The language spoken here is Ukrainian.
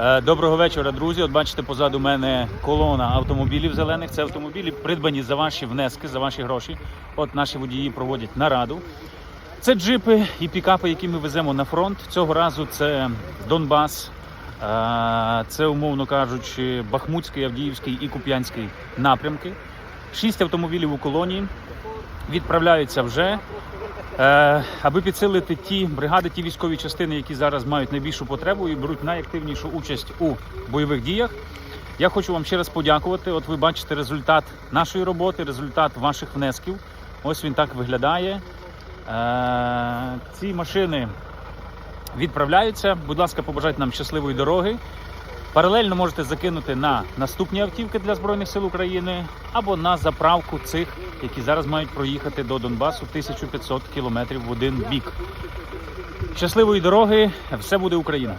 Е, Доброго вечора, друзі. От бачите, позаду мене колона автомобілів зелених. Це автомобілі придбані за ваші внески, за ваші гроші. От наші водії проводять нараду. Це джипи і пікапи, які ми веземо на фронт. Цього разу це Донбас, е, це, умовно кажучи, Бахмутський, Авдіївський і Куп'янський напрямки. Шість автомобілів у колонії відправляються вже. Е, аби підсилити ті бригади, ті військові частини, які зараз мають найбільшу потребу і беруть найактивнішу участь у бойових діях. Я хочу вам ще раз подякувати. От ви бачите результат нашої роботи, результат ваших внесків. Ось він так виглядає. Е, ці машини відправляються. Будь ласка, побажайте нам щасливої дороги. Паралельно можете закинути на наступні автівки для Збройних сил України або на заправку цих, які зараз мають проїхати до Донбасу 1500 кілометрів в один бік. Щасливої дороги! Все буде Україна!